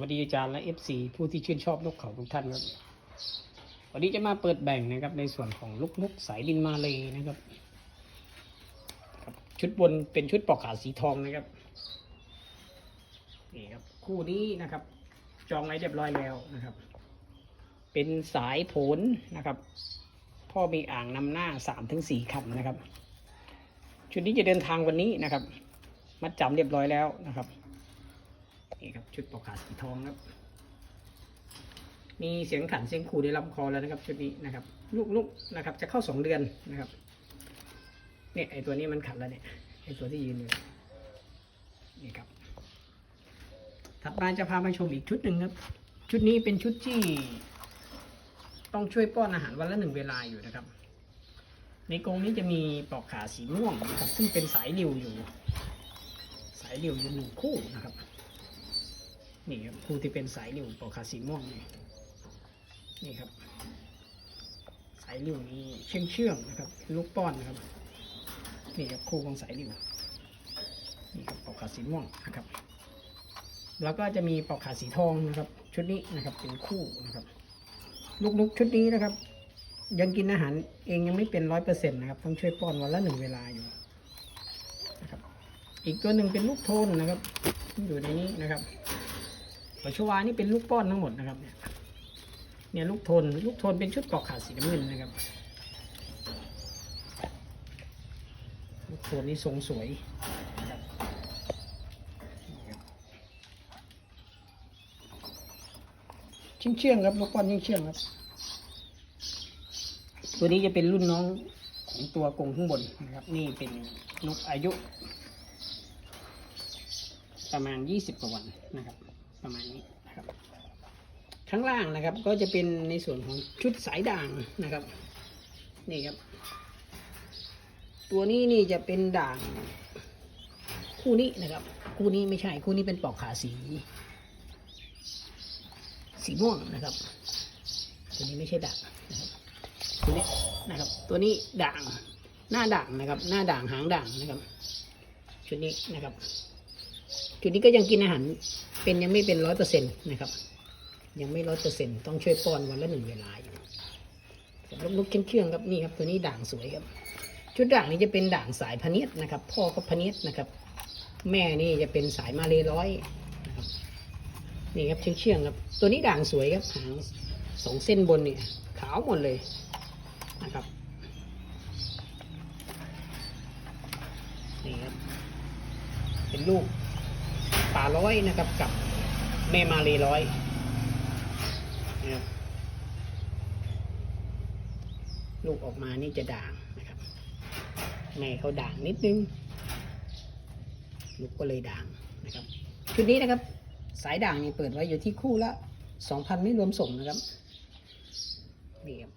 วัสดีอาจารย์และ FC ผู้ที่ชื่นชอบนกเขาทุกท่านครับ วันนี้จะมาเปิดแบ่งนะครับ ในส่วนของลูกนกสายดินมาเลยนะครับ ชุดบนเป็นชุดปอกขาสีทองนะครับนี่ครับคู่นี้นะครับ จองไว้เรียบร้อยแล้วนะครับ เป็นสายผลนะครับ พ่อมีอ่างนำหน้าสามถึงสี่คำนะครับ ชุดนี้จะเดินทางวันนี้นะครับ มัดจำเรียบร้อยแล้วนะครับ นี่ครับชุดปอกขาสีทองครับ มีเสียงขันเสียงขู่ในลำคอแล้วนะครับ ชุดนี้นะครับ ลูกๆนะครับ จะเข้าสองเดือนนะครับ เนี่ยไอตัวนี้มันขันแล้วเนี่ยไอตัวที่ยืนอยู่นี่ครับ ถัดมาจะพามาชมอีกชุดหนึ่งครับ ชุดนี้เป็นชุดที่ ต้องช่วยป้อนอาหารวันละหนึ่งเวลาอยู่นะครับ ในกรงนี้จะมีปอกขาสีม่วงนะครับซึ่งเป็นสายริวอยู่ สายริวอยู่หนึ่งคู่นะครับ นี่ครับคู่ที่เป็นสายริวปอกขาสีม่วงนี่นี่ครับ สายริวนี้เชื่องเชื่องนะครับลูกป้อนนะครับนี่ครับคู่ของสายริวนี่ครับปอกขาสีม่วงนะครับ แล้วก็จะมีปอกขาสีทองนะครับ ชุดนี้นะครับเป็นคู่นะครับ ลูกนกชุดนี้นะครับ ยังกินอาหารเองยังไม่เป็นร้อยเปอร์เซ็นต์นะครับต้องช่วยป้อนวันละหนึ่งเวลาอยู่นะครับ อีกตัวหนึ่งเป็นลูกโทนนะครับ อยู่ในนี้นะครับ ปัจจุบันนี่เป็นลูกป้อนทั้งหมดนะครับเนี่ยเนี่ยลูกทนลูกทนเป็นชุดปอกขาดสีน้ำเงินนะครับลูกทนนี่ทรงสวยนะครับนี่ครับเชื่องเชื่องครับลูกป้อนเชื่องเชื่องครับตัวนี้จะเป็นรุ่นน้องของตัวกรงข้างบนนะครับ นี่เป็นนกอายุ ประมาณ 20 กว่าวันนะครับ ประมาณนี้นะครับ ข้างล่างนะครับก็จะเป็นในส่วนของชุดสายด่างนะครับ นี่ครับ ตัวนี้นี่จะเป็นด่าง คู่นี้นะครับ คู่นี้ไม่ใช่คู่นี้เป็นปอกขาสี สีม่วงนะครับ ตัวนี้ไม่ใช่ด่างนะครับตัวนี้นะครับ ตัวนี้ด่างหน้าด่างนะครับ หน้าด่างหางด่างนะครับ ชุดนี้นะครับ จุดนี้ก็ยังกินอาหารเป็นยังไม่เป็นร้อยเปอร์เซ็นต์นะครับ ยังไม่ร้อยเปอร์เซ็นต์ต้องช่วยป้อนวันละหนึ่งเวลาอยู่กับลูกเชื่องๆครับนี่ครับ ตัวนี้ด่างสวยครับ ชุดด่างนี้จะเป็นด่างสายพเนียดนะครับ พ่อก็พเนียดนะครับ แม่นี่จะเป็นสายมาเลร้อยนะครับนี่ครับเชื่องๆครับ ตัวนี้ด่างสวยครับหางสองเส้นบนเนี่ยขาวหมดเลยนะครับนี่ครับเป็นลูก ป่าร้อยนะครับ กับแม่มาลีร้อยนะครับลูกออกมานี่จะด่างนะครับแม่เขาด่างนิดนึง ลูกก็เลยด่างนะครับชุดนี้นะครับ สายด่างนี่เปิดไว้อยู่ที่คู่ละสองพันไม่รวมส่งนะครับนี่ครับ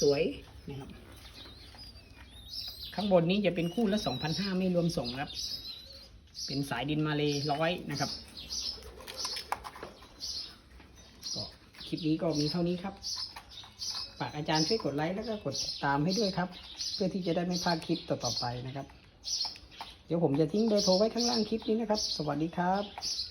สวยๆนะครับข้างบนนี้จะเป็นคู่ละสองพันห้าไม่รวมส่งครับ เป็นสายดินมาเลยร้อยนะครับก็คลิปนี้ก็มีเท่านี้ครับฝากอาจารย์ช่วยกดไลค์แล้วก็กดติดตามให้ด้วยครับ เพื่อที่จะได้ไม่พลาดคลิปต่อๆไปนะครับ เดี๋ยวผมจะทิ้งเบอร์โทรไว้ข้างล่างคลิปนี้นะครับ สวัสดีครับ